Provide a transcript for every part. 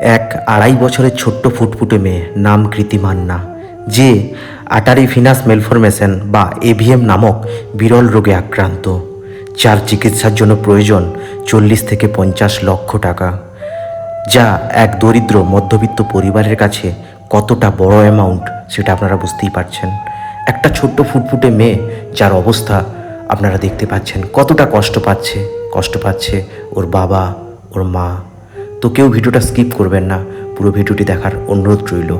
এক আড়াই বছরের ছোট্ট ফুটফুটে মেয়ে নাম কৃতি মান্না, যে আটারি ফিনাস মেলফরমেশন বা এভিএম নামক বিরল রোগে আক্রান্ত। যার চিকিৎসার জন্য প্রয়োজন চল্লিশ থেকে পঞ্চাশ লক্ষ টাকা, যা এক দরিদ্র মধ্যবিত্ত পরিবারের কাছে কতটা বড় অ্যামাউন্ট সেটা আপনারা বুঝতেই পারছেন। একটা ছোট্ট ফুটফুটে মেয়ে যার অবস্থা আপনারা দেখতে পাচ্ছেন কতটা কষ্ট পাচ্ছে কষ্ট পাচ্ছে ওর বাবা, ওর মা। তো কেউ ভিডিওটা স্কিপ করবেন না পুরো ভিডিওটি দেখার অনুরোধ রইল।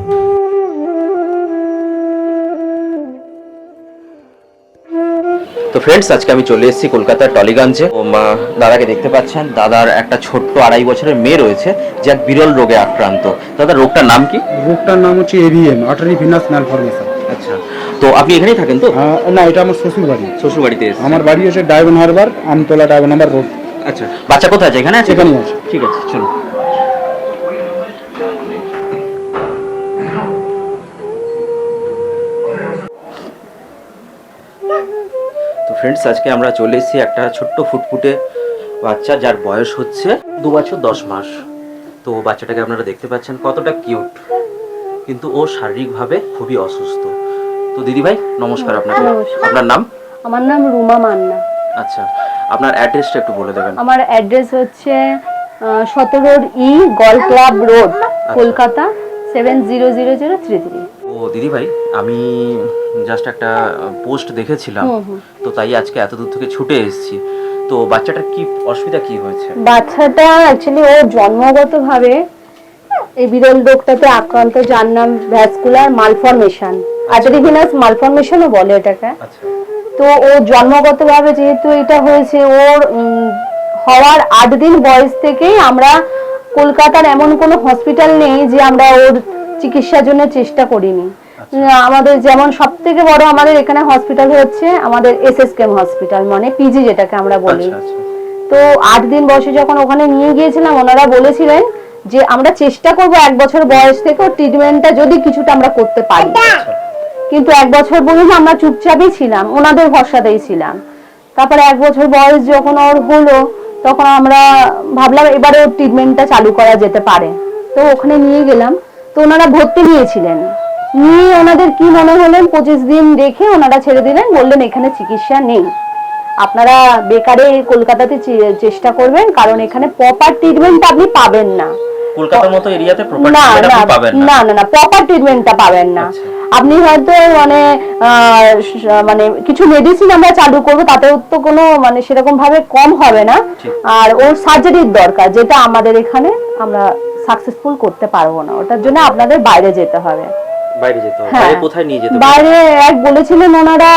তো ফ্রেন্ডস আজকে আমি চলে এসেছি কলকাতার টলিগঞ্জে। ও মা দাদাকে দেখতে পাচ্ছেন। দাদার একটা ছোট্ট আড়াই বছরের মেয়ে রয়েছে যে এক বিরল রোগে আক্রান্ত। দাদা রোগটার নাম কি? রোগটার নাম হচ্ছে এভিএম আর্টারি ভিনাস ম্যালফরমেশন আচ্ছা। তো আপনি এখানেই থাকেন তো? না এটা আমার শ্বশুর বাড়ি। শ্বশুর বাড়িতে এসে আমার বাড়ি হচ্ছে Diamond Harbour Amtala Diamond Harbour road আচ্ছা। বাচ্চা কোথায় আছে? এখানে আছে? এখানেই আছে। ঠিক আছে চলুন। ফ্রেন্ডস আজকে আমরা চলে এসেছি একটা ছোট্ট ফুটফুটে বাচ্চা যার বয়স হচ্ছে দু বছর দশ মাস। তো বাচ্চাটাকে আপনারা দেখতে পাচ্ছেন কতটা কিউট কিন্তু ও শারীরিকভাবে খুবই অসুস্থ। তো দিদিভাই নমস্কার আপনাকে। আপনার নাম? আমার নাম রুমা মান্না। আচ্ছা আপনার অ্যাড্রেসটা একটু বলে দেবেন। আমার অ্যাড্রেস হচ্ছে সতেরোর E golf club road Kolkata seven zero zero zero three three ও দিদি ভাই আমি জাস্ট একটা পোস্ট দেখেছিলাম। তো তাই আজকে এত দূর থেকে ছুটে এসেছি। তো বাচ্চাটার কি অসুবিধা কি হয়েছে? বাচ্চাটা অ্যাকচুয়ালি ও জন্মগতভাবে এই বিরল রোগটাতে আক্রান্ত যার নাম ভ্যাসকুলার মালফরমেশন আর্টারিভিনাস মালফরমেশনও বলে এটাকে। আচ্ছা। তো ও জন্মগতভাবে যেহেতু এটা হয়েছে ওর হওয়ার আট দিন বয়স থেকেই আমরা কলকাতার এমন কোনো হসপিটাল নেই যে আমরা ওর চিকিৎসার জন্য চেষ্টা করিনি। আমাদের যেমন সব থেকে বড় আমাদের এখানে হসপিটাল হচ্ছে আমাদের এস এস কেম হসপিটাল মানে পিজি যেটাকে আমরা বলি। আচ্ছা আচ্ছা। তো আট দিন বয়সে যখন ওখানে নিয়ে গিয়েছিলাম ওনারা বলেছিলেন যে আমরা চেষ্টা করব এক বছর বয়স থেকে ট্রিটমেন্টটা যদি কিছুটা আমরা করতে পারি। কিন্তু এক বছর পর্যন্ত আমরা চুপচাপই ছিলাম ওনাদের ভরসাতেই ছিলাম। তারপরে এক বছর বয়স যখন ওর হলো তখন আমরা ভাবলাম এবারে ট্রিটমেন্টটা চালু করা যেতে পারে। তো ওখানে নিয়ে গেলাম তো ওনারা ভর্তি নিয়েছিলেন। নিয়ে ওনাদের কি মনে হলেন? পঁচিশ দিন রেখে ওনারা ছেড়ে দিলেন বললেন এখানে চিকিৎসা নেই। আপনারা বেকারে কলকাতাতে চেষ্টা করবেন কারণ এখানে প্রপার ট্রিটমেন্ট আপনি পাবেন না। কলকাতার মতো এরিয়াতে প্রপার না ট্রিটমেন্ট না পাবেন না। না না না প্রপার ট্রিটমেন্টটা পাবেন না। আচ্ছা। আপনি হয়তো মানে মানে কিছু মেডিসিন আমরা চালু করব তাতেও তো কোনো মানে সেরকম ভাবে কম হবে না। আর ওর সার্জারির দরকার যেটা আমাদের এখানে আমরা সাকসেসফুল করতে পারব না। ওটার জন্য আপনাদের বাইরে যেতে হবে। বাইরে যেতে হবে হ্যাঁ। বাইরে কোথায় নিয়ে যেতে বাইরে এক বলেছিলেন ওনারা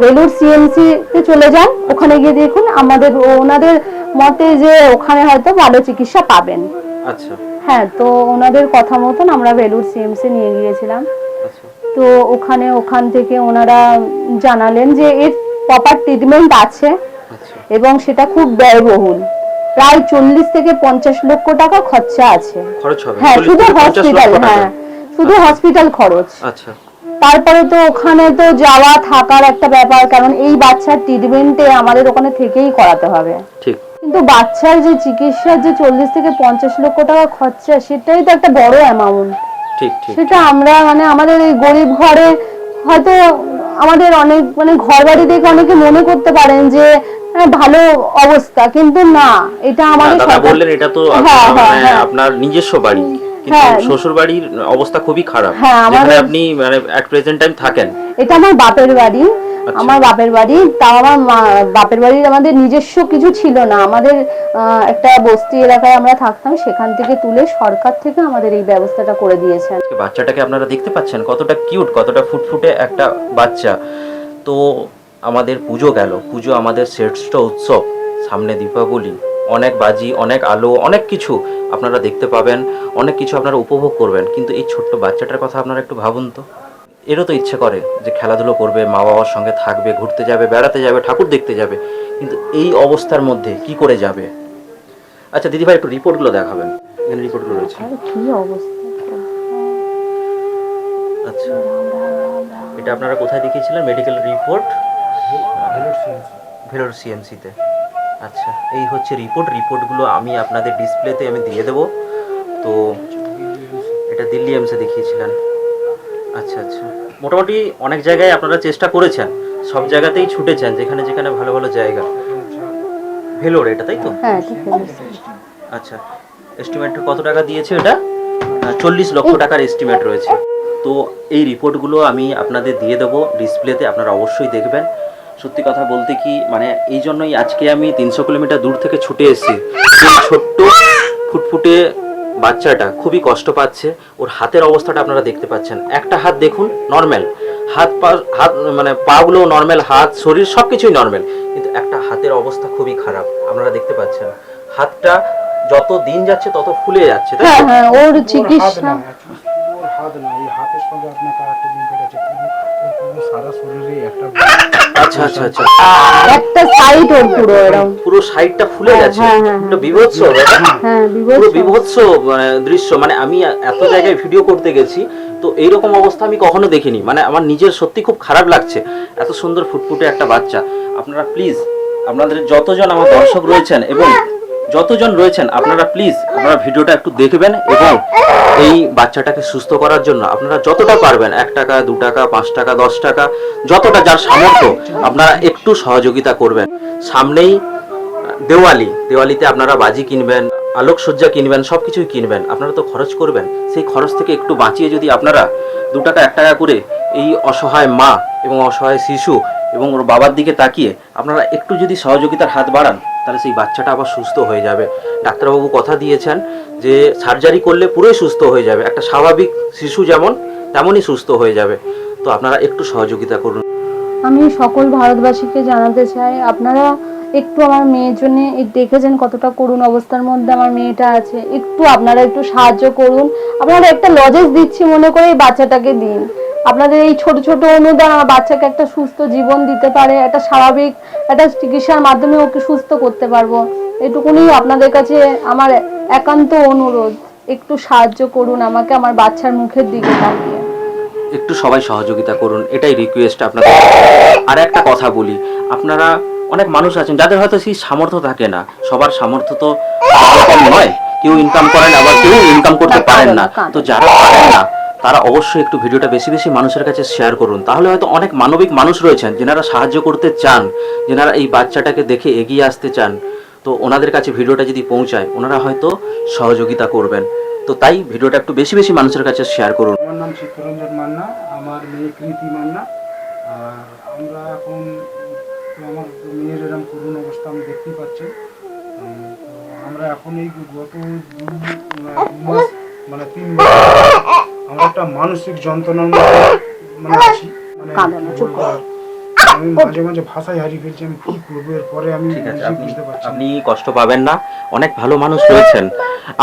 ভেলুর সিএমসি তে চলে যান ওখানে গিয়ে দেখুন আমাদের ওনাদের মতে যে ওখানে হয়তো ভালো চিকিৎসা পাবেন। আচ্ছা। হ্যাঁ তো ওনাদের কথা মতন আমরা ভেলুর সিএমসি নিয়ে গিয়েছিলাম। আচ্ছা। তো ওখানে ওখান থেকে ওনারা জানালেন যে এর প্রপার ট্রিটমেন্ট আছে আচ্ছা। এবং সেটা খুব ব্যয়বহুল। প্রায় চল্লিশ থেকে পঞ্চাশ লক্ষ টাকা খরচা আছে। হ্যাঁ 40 শুধু হসপিটাল হ্যাঁ। শুধু হসপিটাল খরচ। আচ্ছা। তারপরে তো ওখানে তো যাওয়া থাকার একটা ব্যাপার কারণ এই বাচ্চার ট্রিটমেন্টে আমাদের ওখানে থেকেই করাতে হবে। ঠিক। কিন্তু বাচ্চার যে চিকিৎসার যে চল্লিশ থেকে পঞ্চাশ লক্ষ টাকা খরচা সেটাই তো একটা বড় অ্যামাউন্ট সেটা আমরা মানে আমাদের এই গরিব ঘরে হয়তো আমাদের অনেক মানে ঘর বাড়ি দেখে অনেকে মনে করতে পারেন যে হ্যাঁ, ভালো অবস্থা কিন্তু না এটা আমাদের বললেন এটা তো হ্যাঁ, হ্যাঁ, মানে হ্যাঁ। আপনার নিজস্ব বাড়ি। কিন্তু হ্যাঁ। শ্বশুর বাড়ির অবস্থা খুবই খারাপ। হ্যাঁ, যেখানে আপনি মানে অ্যাট প্রেজেন্ট টাইম থাকেন। এটা আমার বাপের বাড়ি। আচ্ছা। আমার বাপের বাড়ি। তাও আমার বাপের বাড়ির আমাদের নিজস্ব কিছু ছিল না। আমাদের একটা বস্তি এলাকায় আমরা থাকতাম। সেখান থেকে তুলে সরকার থেকে আমাদের এই ব্যবস্থাটা করে দিয়েছেন। বাচ্চাটাকে আপনারা দেখতে পাচ্ছেন কতটা কিউট কতটা ফুটফুটে একটা বাচ্চা। তো আমাদের পুজো গেল। পুজো আমাদের শ্রেষ্ঠ উৎসব। সামনে দীপাবলি। অনেক বাজি অনেক আলো অনেক কিছু আপনারা দেখতে পাবেন অনেক কিছু আপনারা উপভোগ করবেন। কিন্তু এই ছোট্ট বাচ্চাটার কথা আপনারা একটু ভাবুন তো। এরও তো ইচ্ছে করে যে খেলাধুলো করবে মা বাবার সঙ্গে থাকবে ঘুরতে যাবে বেড়াতে যাবে ঠাকুর দেখতে যাবে। কিন্তু এই অবস্থার মধ্যে কি করে যাবে? আচ্ছা দিদিভাই একটু রিপোর্টগুলো দেখাবেন। এখানে রিপোর্টগুলো রয়েছে। কি অবস্থা? আচ্ছা। এটা আপনারা কোথায় দেখিয়েছিলেন? Medical report? ভেলোর সিএমসিতে আচ্ছা এই হচ্ছে রিপোর্ট রিপোর্টগুলো আমি আপনাদের ডিসপ্লেতে আমি দিয়ে দেবো। তো এটা দিল্লি এমসে দেখিয়েছিলেন। আচ্ছা আচ্ছা। মোটামুটি অনেক জায়গায় আপনারা চেষ্টা করেছেন। সব জায়গাতেই ছুটেছেন যেখানে যেখানে ভালো ভালো জায়গা। ভেলোর এটা তাই তো? হ্যাঁ আচ্ছা এস্টিমেট কত টাকা দিয়েছে এটা? চল্লিশ লক্ষ টাকার এস্টিমেট রয়েছে। তো এই রিপোর্টগুলো আমি আপনাদের দিয়ে দেবো ডিসপ্লেতে আপনারা অবশ্যই দেখবেন। সত্যি কথা বলতে কি মানে এই জন্যই আজকে আমি তিনশো কিলোমিটার দূর থেকে ছুটে এসেছি। এই ছোট্ট ফুটফুটে বাচ্চাটা খুবই কষ্ট পাচ্ছে। ওর হাতের অবস্থাটা আপনারা দেখতে পাচ্ছেন। একটা হাত দেখুন নর্মাল হাত পা হাত মানে পাগুলো নর্মাল হাত শরীর সব কিছুই নর্মাল কিন্তু একটা হাতের অবস্থা খুবই খারাপ। আপনারা দেখতে পাচ্ছেন। হাতটা যত দিন যাচ্ছে তত ফুলে যাচ্ছে তাই হ্যাঁ হ্যাঁ ওর চিকিৎসা হাত না এই হাতের সঙ্গে আপনার সারা শরীরে একটা আচ্ছা আচ্ছা আচ্ছা। একটা সাইড ওর পুরো এরকম পুরো সাইডটা ফুলে হ্যাঁ, গেছে? হ্যাঁ, হ্যাঁ, একটা বিভৎস হ্যাঁ পুরো বিভৎস। বিভৎস মানে দৃশ্য। মানে আমি এত জায়গায় ভিডিও করতে গেছি তো এইরকম অবস্থা আমি কখনো দেখিনি। মানে আমার নিজের সত্যি খুব খারাপ লাগছে এত সুন্দর ফুটফুটে একটা বাচ্চা। আপনারা প্লিজ আপনাদের যতজন আমার দর্শক রয়েছেন এবং যতজন রয়েছেন, আপনারা প্লিজ আপনারা ভিডিওটা একটু দেখবেন এবং এই বাচ্চাটাকে সুস্থ করার জন্য আপনারা যতটা পারবেন, এক টাকা, দু টাকা, পাঁচ টাকা, দশ টাকা, যতটা যার সামর্থ্য, আপনারা একটু সহযোগিতা করবেন। সামনেই দেওয়ালি, দেওয়ালিতে আপনারা বাজি কিনবেন, আলোকসজ্জা কিনবেন সব কিছুই কিনবেন, আপনারা তো খরচ করবেন। সেই খরচ থেকে একটু বাঁচিয়ে যদি আপনারা দু টাকা, এক টাকা করে এই অসহায় মা এবং অসহায় শিশু এবং ওর বাবার দিকে তাকিয়ে আপনারা একটু যদি সহযোগিতার হাত বাড়ান তাহলে সেই বাচ্চাটা আবার সুস্থ হয়ে যাবে। ডাক্তারবাবু কথা দিয়েছেন যে সার্জারি করলে পুরোই সুস্থ হয়ে যাবে। একটা স্বাভাবিক শিশু যেমন, তেমনই সুস্থ হয়ে যাবে। তো আপনারা একটু সহযোগিতা করুন। আমি সকল ভারতবাসীকে জানাতে চাই, আপনারা একটু আমার মেয়ের জন্য দেখেছেন কতটা করুণ অবস্থার মধ্যে আমার মেয়েটা আছে। একটু আপনারা একটু সাহায্য করুন। আপনারা একটা লজেস দিচ্ছি মনে করে এই বাচ্চাটাকে দিন। আপনাদের এই ছোট ছোট অনুদান আমার বাচ্চাকে একটা সুস্থ জীবন দিতে পারে একটা স্বাভাবিক একটা চিকিৎসার মাধ্যমে ওকে সুস্থ করতে পারব। এটুকুনি আপনাদের কাছে আমার একান্ত অনুরোধ। একটু সাহায্য করুন আমাকে আমার বাচ্চার মুখের দিকে তাকিয়ে। একটু সবাই সহযোগিতা করুন এটাই রিকোয়েস্ট আপনাদের। আর একটা কথা বলি আপনারা অনেক মানুষ আছেন যাদের হয়তো সেই সামর্থ্য থাকে না। সবার সামর্থ্য তো নয়। কেউ ইনকাম করেন আবার কেউ ইনকাম করতে পারেন না। তো যারা পারেন না তারা অবশ্যই একটু ভিডিওটা বেশি বেশি মানুষের কাছে শেয়ার করুন। তাহলে হয়তো অনেক মানবিক মানুষ রয়েছেন, যেনারা সাহায্য করতে চান, যেনারা এই বাচ্চাটাকে দেখে এগিয়ে আসতে চান। তো ওনাদের কাছে ভিডিওটা যদি পৌঁছায়, ওনারা হয়তো সহযোগিতা করবেন। তো তাই ভিডিওটা একটু বেশি বেশি মানুষের কাছে শেয়ার করুন। আমার নাম চিত্তরঞ্জন মান্না, আমার মেয়ে কৃতি মান্না। আর আমরা এখন আমার মেয়ের এরকম করুণ অবস্থা আমি দেখতেই পাচ্ছি আমরা এখন এই গত মানে তিন মাস আমরা একটা মানসিক যন্ত্রণার মধ্যে মানে আছি। মানে কাঁদো না, কি চুপ বলব আর? আমি মাঝে মাঝে ভাষায় হারিয়ে ফেলছি আমি কি করব? এরপরে আমি ঠিক আছে নিজেই আপনি বুঝতে পারছি আপনি কষ্ট পাবেন না। অনেক ভালো মানুষ রয়েছেন।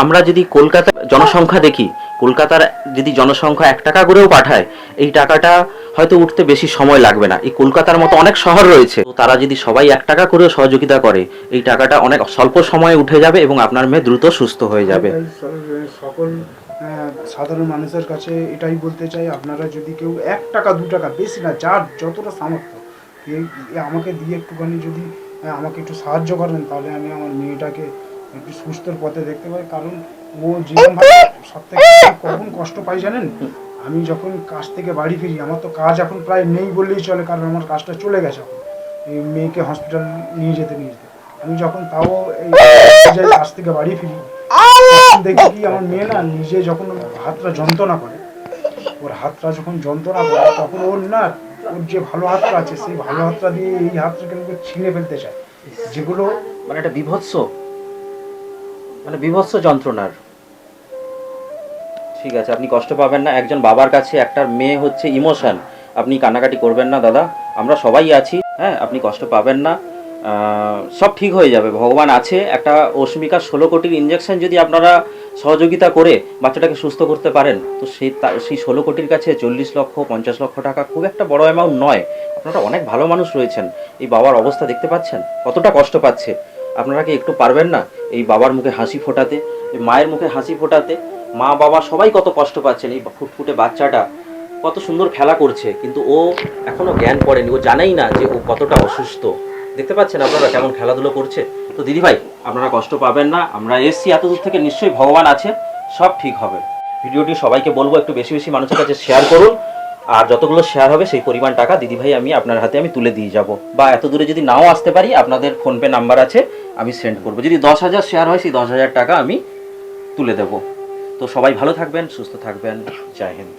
আমরা যদি কলকাতার জনসংখ্যা দেখি কলকাতার যদি জনসংখ্যা এক টাকা করেও পাঠায় এই টাকাটা হয়তো উঠতে বেশি সময় লাগবে না। এই কলকাতার মতো অনেক শহর রয়েছে তো তারা যদি সবাই এক টাকা করেও সহযোগিতা করে এই টাকাটা অনেক স্বল্প সময়ে উঠে যাবে এবং আপনার মেয়ে দ্রুত সুস্থ হয়ে যাবে। সকল সাধারণ মানুষের কাছে এটাই বলতে চাই আপনারা যদি কেউ এক টাকা দু টাকা বেশি না যার যতটা সামর্থ্য আমাকে দিয়ে একটুখানি যদি আমাকে একটু সাহায্য করেন তাহলে আমি আমার মেয়েটাকে একটু সুস্থর পথে দেখতে পাই। কারণ ও জীবন সব থেকে কখন কষ্ট পাই জানেন? আমি যখন কাজ থেকে বাড়ি ফিরি আমার তো কাজ এখন প্রায় নেই বললেই চলে কারণ আমার কাজটা চলে গেছে এখন। এই মেয়েকে হসপিটাল নিয়ে যেতে নিয়ে যেতে। আমি যখন তাও এই কাজ থেকে বাড়ি ফিরি দেখি কি আমার মেয়ে না নিজে যখন হাতটা যন্ত্রণা করে ওর হাতটা যখন যন্ত্রণা করে তখন ওর না ওর যে ভালো হাতটা আছে সেই ভালো হাতটা দিয়ে এই ছিঁড়ে ফেলতে চায়? যেগুলো মানে একটা বিভৎস। মানে বিভৎস যন্ত্রণার। ঠিক আছে আপনি কষ্ট পাবেন না। একজন বাবার কাছে একটা মেয়ে হচ্ছে ইমোশন। আপনি কান্নাকাটি করবেন না দাদা। আমরা সবাই আছি হ্যাঁ? আপনি কষ্ট পাবেন না। সব ঠিক হয়ে যাবে। ভগবান আছে, একটা অস্মিকা ষোলো কোটির ইঞ্জেকশন যদি আপনারা সহযোগিতা করে বাচ্চাটাকে সুস্থ করতে পারেন, তো সেই সেই ষোলো কোটির কাছে চল্লিশ লক্ষ, পঞ্চাশ লক্ষ টাকা খুব একটা বড় অ্যামাউন্ট নয়। আপনারা অনেক ভালো মানুষ রয়েছেন। এই বাবার অবস্থা দেখতে পাচ্ছেন? কতটা কষ্ট পাচ্ছে? আপনারা কি একটু পারবেন না এই বাবার মুখে হাসি ফোটাতে, এই মায়ের মুখে হাসি ফোটাতে? মা, বাবা সবাই কত কষ্ট পাচ্ছেন এই ফুটফুটে বাচ্চাটা। কত সুন্দর খেলা করছে, কিন্তু ও এখনও জ্ঞান পড়েনি। ও জানেই না যে ও কতটা অসুস্থ। দেখতে পাচ্ছেন আপনারা কেমন খেলাধুলো করছে? তো দিদি ভাই, আপনারা কষ্ট পাবেন না, আমরা এসছি এত দূর থেকে নিশ্চয়ই ভগবান আছে, সব ঠিক হবে। ভিডিওটি সবাইকে বলব, একটু বেশি বেশি মানুষের কাছে শেয়ার করুন, আর যতগুলো শেয়ার হবে সেই পরিমাণ টাকা দিদিভাই আমি আপনার হাতে আমি তুলে দিয়ে যাব। বা এত দূরে যদি নাও আসতে পারি, আপনাদের ফোনপে নাম্বার আছে, আমি সেন্ড করব। যদি দশ হাজার শেয়ার হয়, সেই দশ হাজার টাকা আমি তুলে দেব। তো সবাই ভালো থাকবেন, সুস্থ থাকবেন। জয় হিন্দ।